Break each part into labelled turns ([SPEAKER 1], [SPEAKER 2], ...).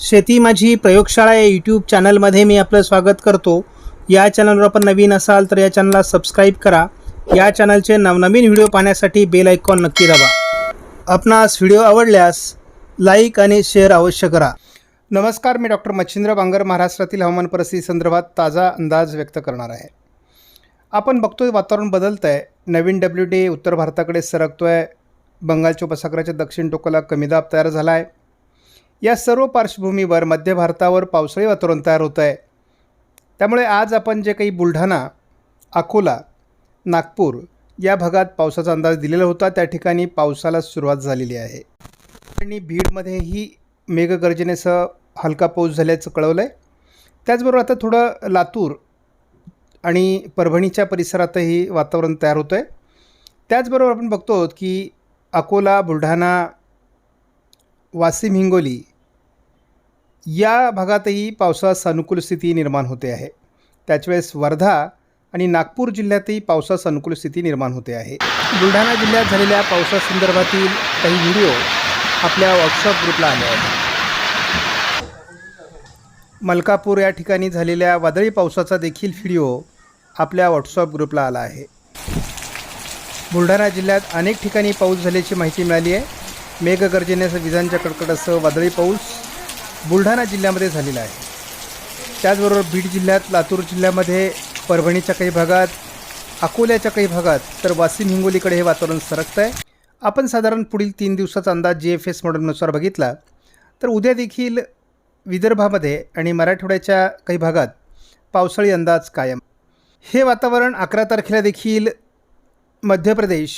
[SPEAKER 1] शेती माझी प्रयोगशाळा या यूट्यूब चॅनलमध्ये मी आपलं स्वागत करतो. या चॅनलवर आपण नवीन असाल तर या चॅनलला सबस्क्राईब करा. या चॅनलचे नवनवीन व्हिडिओ पाहण्यासाठी बेल आयकॉन नक्की दाबा. आपणास व्हिडिओ आवडल्यास लाईक आणि शेअर अवश्य करा. नमस्कार मी डॉक्टर मच्छिंद्र बांगर महाराष्ट्रातील हवामान परिस्थिती संदर्भात ताजा अंदाज व्यक्त करणार आहे. आपण बघतोय वातावरण बदलतं आहे नवीन डब्ल्यू डी उत्तर भारताकडे सरकतो आहे बंगालच्या उपसागराच्या दक्षिण टोकाला कमी दाब तयार झाला आहे या सर्व पार्श्वभूमीवर मध्य भारतावर पावसाळी वातावरण तयार होतं आहे. त्यामुळे आज आपण जे काही बुलढाणा अकोला नागपूर या भागात पावसाचा अंदाज दिलेला होता. त्या ठिकाणी पावसाला सुरुवात झालेली आहे. आणि बीडमध्येही मेघगर्जनेसह हलका पाऊस झाल्याचं कळवलं आहे त्याचबरोबर आता थोडं लातूर आणि परभणीच्या परिसरातही वातावरण तयार होतं आहे त्याचबरोबर आपण बघतो की अकोला बुलढाणा वाशिम हिंगोली या भागातही पावसास अनुकूल स्थिती निर्माण होते आहे. त्याचवेळेस वर्धा आणि नागपूर जिल्ह्यातही पावसास अनुकूल स्थिती निर्माण होते आहे. बुलढाणा जिल्ह्यात झालेल्या पावसासंदर्भातील काही व्हिडिओ आपल्या व्हॉट्सअप ग्रुपला आले आहेत. मलकापूर या ठिकाणी झालेल्या वादळी पावसाचा देखील व्हिडिओ आपल्या व्हॉट्सअप ग्रुपला आला आहे. बुलढाणा जिल्ह्यात अनेक ठिकाणी पाऊस झाल्याची माहिती मिळाली आहे. मेघगर्जनेसह विजांच्या कडकडासह वादळी पाऊस बुलढाणा जिल्ह्यामध्ये झालेला आहे. त्याचबरोबर बीड जिल्ह्यात लातूर जिल्ह्यामध्ये परभणीच्या काही भागात अकोल्याच्या काही भागात तर वाशिम हिंगोलीकडे हे वातावरण सरकतं आहे. आपण साधारण पुढील तीन दिवसाचा अंदाज जी एफ एस मॉडेलनुसार बघितला तर उद्या देखील विदर्भामध्ये आणि मराठवाड्याच्या काही भागात पावसाळी अंदाज कायम. हे वातावरण अकरा तारखेला देखील मध्य प्रदेश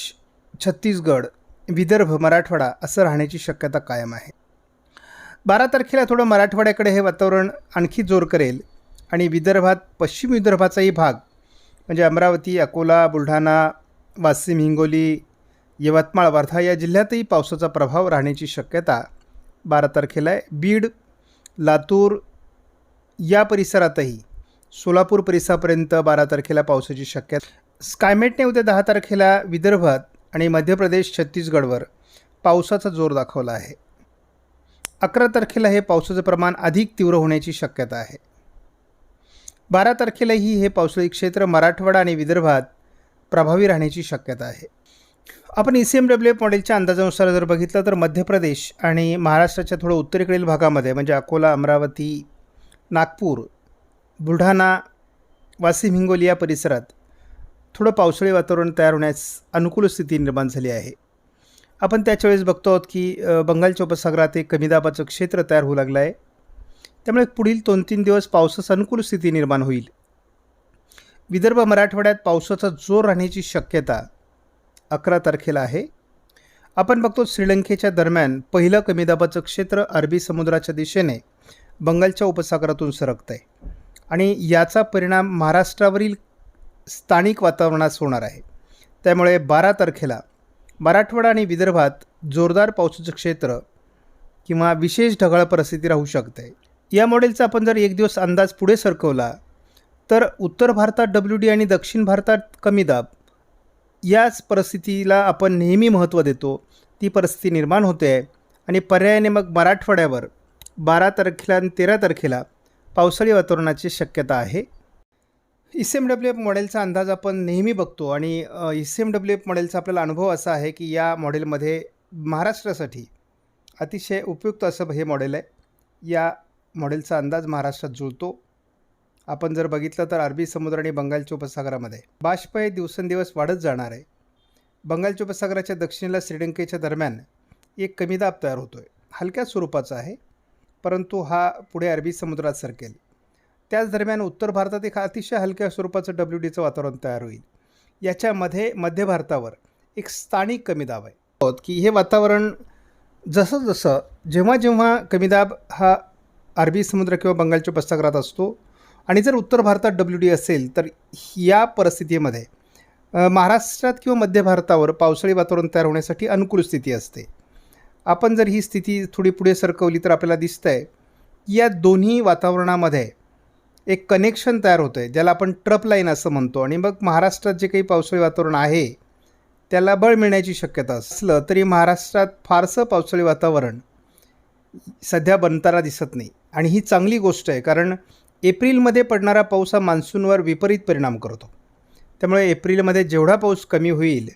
[SPEAKER 1] छत्तीसगड विदर्भ मराठवाडा असं राहण्याची शक्यता कायम आहे. बारा तारखेला थोडं मराठवाड्याकडे हे वातावरण आणखी जोर करेल आणि विदर्भात पश्चिम विदर्भाचाही भाग म्हणजे अमरावती अकोला बुलढाणा वाशिम हिंगोली यवतमाळ वर्धा या जिल्ह्यातही पावसाचा प्रभाव राहण्याची शक्यता बारा तारखेला आहे. बीड लातूर या परिसरातही सोलापूर परिसरापर्यंत बारा तारखेला पावसाची शक्यता. स्कायमेटने उद्या दहा तारखेला विदर्भात आणि मध्य प्रदेश छत्तीसगडवर पावसाचा जोर दाखवला आहे. अकरा तारखेला हे पावसाचं प्रमाण अधिक तीव्र होण्याची शक्यता आहे. बारा तारखेलाही हे पावसाळी क्षेत्र मराठवाडा आणि विदर्भात प्रभावी राहण्याची शक्यता आहे. आपण E C M W F मॉडेलच्या अंदाजानुसार जर बघितलं तर मध्य प्रदेश आणि महाराष्ट्राच्या थोडं उत्तरेकडील भागामध्ये म्हणजे अकोला अमरावती नागपूर बुलढाणा वाशिम हिंगोली या परिसरात थोडं पावसाळी वातावरण तयार होण्यास अनुकूल स्थिती निर्माण झाली आहे. आपण त्याच्या वेळेस बघतो आहोत की बंगालच्या उपसागरात एक कमी दाबाचं क्षेत्र तयार होऊ लागलं आहे. त्यामुळे पुढील दोन तीन दिवस पावसास अनुकूल स्थिती निर्माण होईल. विदर्भ मराठवाड्यात पावसाचा जोर राहण्याची शक्यता अकरा तारखेला आहे. आपण बघतो श्रीलंकेच्या दरम्यान पहिलं कमी दाबाचं क्षेत्र अरबी समुद्राच्या दिशेने बंगालच्या उपसागरातून सरकतं आहे आणि याचा परिणाम महाराष्ट्रावरील स्थानिक वातावरणास होणार आहे. त्यामुळे बारा तारखेला मराठवाडा आणि विदर्भात जोरदार पावसाचं क्षेत्र किंवा विशेष ढगाळ परिस्थिती राहू शकते. या मॉडेलचा आपण जर एक दिवस अंदाज पुढे सरकवला तर उत्तर भारतात डब्ल्यू डी आणि दक्षिण भारतात कमी दाब. याच परिस्थितीला आपण नेहमी महत्त्व देतो. ती परिस्थिती निर्माण होते आहे आणि पर्यायाने मग मराठवाड्यावर बारा तारखेला आणि तेरा तारखेला पावसाळी वातावरणाची शक्यता आहे. E C M W F मॉडेलचा अंदाज आपण नेहमी बघतो आणि E C M W F मॉडेलचा आपल्याला अनुभव असा आहे की या मॉडेलमध्ये महाराष्ट्रासाठी अतिशय उपयुक्त असं हे मॉडेल आहे. या मॉडेलचा अंदाज महाराष्ट्रात जुळतो. आपण जर बघितलं तर अरबी समुद्र आणि बंगालच्या उपसागरामध्ये बाष्प हे दिवसेंदिवस वाढत जाणार आहे. बंगालच्या उपसागराच्या दक्षिणेला श्रीलंकेच्या दरम्यान एक कमी दाब तयार होतो आहे हलक्या स्वरूपाचा आहे परंतु हा पुढे अरबी समुद्रात सरकेल. त्याच दरम्यान उत्तर भारतात एक अतिशय हलक्या स्वरूपाचं डब्ल्यू डीचं वातावरण तयार होईल. याच्यामध्ये मध्य भारतावर एक स्थानिक कमी दाब आहे. की हे वातावरण जसं जसं जेव्हा जेव्हा कमी दाब हा अरबी समुद्र किंवा बंगालच्या उपसागरात असतो आणि जर उत्तर भारतात डब्ल्यू डी असेल तर या परिस्थितीमध्ये महाराष्ट्रात किंवा मध्य भारतावर पावसाळी वातावरण तयार होण्यासाठी अनुकूल स्थिती असते. आपण जर ही स्थिती थोडी पुढे सरकवली तर आपल्याला दिसतं आहे या दोन्ही वातावरणामध्ये एक कनेक्शन तयार होतं आहे ज्याला आपण ट्रप लाईन असं म्हणतो. आणि मग महाराष्ट्रात जे काही पावसाळी वातावरण आहे त्याला बळ मिळण्याची शक्यता असलं तरी महाराष्ट्रात फारसं पावसाळी वातावरण सध्या बनताना दिसत नाही. आणि ही चांगली गोष्ट आहे कारण एप्रिलमध्ये पडणारा पाऊस हा मान्सूनवर विपरीत परिणाम करतो. त्यामुळे एप्रिलमध्ये जेवढा पाऊस कमी होईल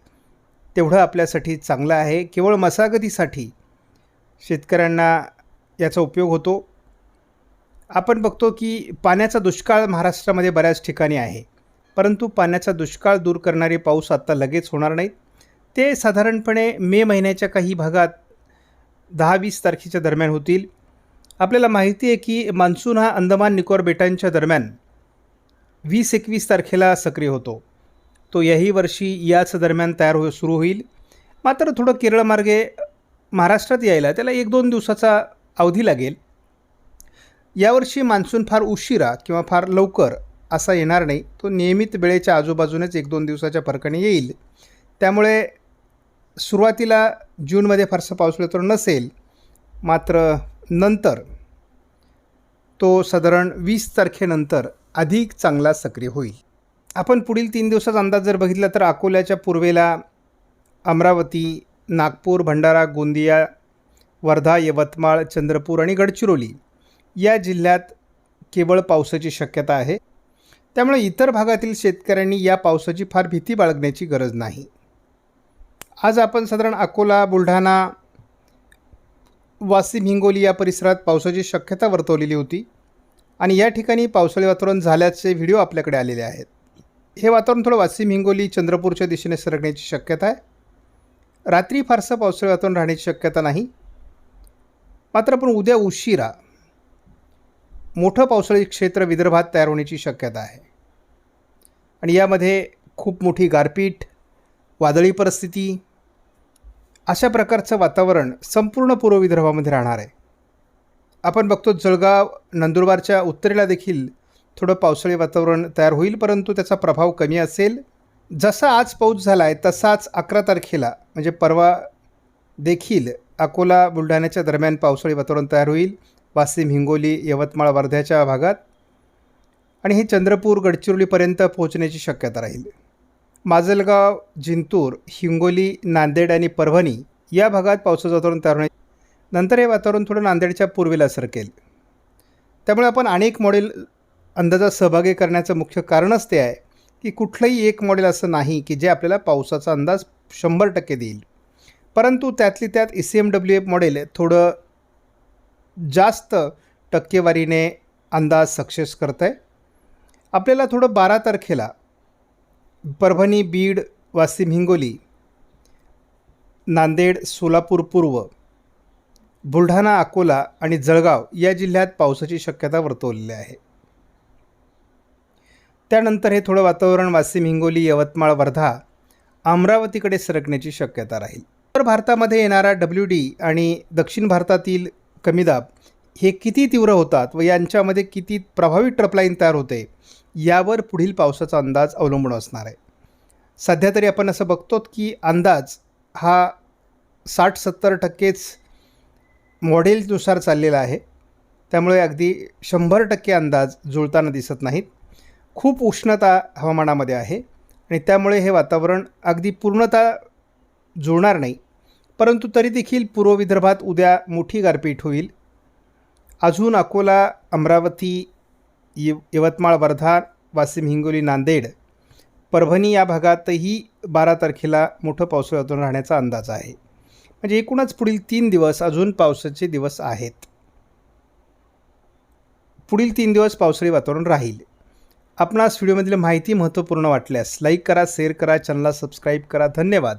[SPEAKER 1] तेवढं आपल्यासाठी चांगलं आहे. केवळ मशागतीसाठी शेतकऱ्यांना याचा उपयोग होतो. आपण बघतो की पाण्याचा दुष्काळ महाराष्ट्रामध्ये बऱ्याच ठिकाणी आहे. परंतु पाण्याचा दुष्काळ दूर करणारे पाऊस आत्ता लगेच होणार नाहीत. ते साधारणपणे मे महिन्याच्या काही भागात दहा वीस तारखेच्या दरम्यान होतील. आपल्याला माहिती आहे की मान्सून हा अंदमान निकोबार बेटांच्या दरम्यान वीस एकवीस तारखेला सक्रिय होतो. तो याही वर्षी याच दरम्यान तयार हो सुरू होईल. मात्र थोडं केरळमार्गे महाराष्ट्रात यायला त्याला एक दोन दिवसाचा अवधी लागेल. यावर्षी मान्सून फार उशिरा किंवा फार लवकर असा येणार नाही. तो नियमित वेळेच्या आजूबाजूनेच एक दोन दिवसाच्या फरकाने येईल. त्यामुळे सुरुवातीला जूनमध्ये फारसा पाऊस तर नसेल मात्र नंतर तो साधारण वीस तारखेनंतर अधिक चांगला सक्रिय होईल. आपण पुढील तीन दिवसाचा अंदाज जर बघितला तर अकोल्याच्या पूर्वेला अमरावती नागपूर भंडारा गोंदिया वर्धा यवतमाळ चंद्रपूर आणि गडचिरोली या जिल्ह्यात केवळ पावसाची शक्यता आहे. त्यामुळे इतर भागातील शेतकऱ्यांनी या पावसाची फार भीती बाळगण्याची गरज नाही. आज आपण साधारण अकोला बुलढाणा वाशिम हिंगोली या परिसरात पावसाची शक्यता वर्तवलेली होती आणि या ठिकाणी पावसाळी वातावरण झाल्याचे व्हिडिओ आपल्याकडे आलेले आहेत. हे वातावरण थोडं वाशिम हिंगोली चंद्रपूरच्या दिशेने सरकण्याची शक्यता आहे. रात्री फारसं पावसाळी वातावरण राहण्याची शक्यता नाही. मात्र आपण उद्या उशिरा मोठं पावसाळी क्षेत्र विदर्भात तयार होण्याची शक्यता आहे. आणि यामध्ये खूप मोठी गारपीट वादळी परिस्थिती अशा प्रकारचं वातावरण संपूर्ण पूर्व विदर्भामध्ये राहणार आहे. आपण बघतो जळगाव नंदुरबारच्या उत्तरेला देखील थोडं पावसाळी वातावरण तयार होईल परंतु त्याचा प्रभाव कमी असेल. जसा आज पाऊस झाला आहे तसाच अकरा तारखेला म्हणजे परवा देखील अकोला बुलढाण्याच्या दरम्यान पावसाळी वातावरण तयार होईल. वाशिम हिंगोली यवतमाळ वर्ध्याच्या भागात आणि हे चंद्रपूर गडचिरोलीपर्यंत पोहोचण्याची शक्यता राहील. माजलगाव जिंतूर हिंगोली नांदेड आणि परभणी या भागात पावसाचं वातावरण तयार होणे नंतर हे वातावरण थोडं नांदेडच्या पूर्वेला सरकेल त्यामुळे आपण अनेक मॉडेल अंदाजात सहभागी करण्याचं मुख्य कारणच ते आहे की कुठलंही एक मॉडेल असं नाही की जे आपल्याला पावसाचा अंदाज शंभर टक्के देईल. परंतु त्यातली त्यात E C M W F model थोडं जास्त टक्केवारीने अंदाज सक्सेस करतं आहे आपल्याला थोडं बारा तारखेला परभणी बीड वाशिम हिंगोली नांदेड सोलापूर पूर्व बुलढाणा अकोला आणि जळगाव या जिल्ह्यात पावसाची शक्यता वर्तवलेली आहे. त्यानंतर हे थोडं वातावरण वाशिम हिंगोली यवतमाळ वर्धा अमरावतीकडे सरकण्याची शक्यता राहील. उत्तर भारतामध्ये येणारा डब्ल्यू डी आणि दक्षिण भारतातील कमी दाब. हे किती तीव्र होतात व यांच्यामध्ये किती प्रभावी ट्रपलाईन तयार होते यावर पुढील पावसाचा अंदाज अवलंबून असणार आहे. सध्या तरी आपण असं बघतो की अंदाज हा साठ सत्तर टक्केच मॉडेलनुसार चाललेला आहे. त्यामुळे अगदी शंभर टक्के अंदाज जुळताना दिसत नाहीत. खूप उष्णता हवामानामध्ये आहे आणि त्यामुळे हे वातावरण अगदी पूर्णतः जुळणार नाही. परंतु तरी देखील पूर्व विदर्भात उद्या मोठी गारपीट होईल. अजून अकोला अमरावती यव यवतमाळ वर्धा वाशिम हिंगोली नांदेड परभणी या भागातही बारा तारखेला मोठं पावसाळी वातावरण राहण्याचा अंदाज आहे. म्हणजे एकूणच पुढील तीन दिवस अजून पावसाचे दिवस आहेत. पुढील तीन दिवस पावसाळी वातावरण राहील. आपणास व्हिडिओमधील माहिती महत्त्वपूर्ण वाटल्यास लाईक करा शेअर करा चॅनलला सबस्क्राईब करा. धन्यवाद.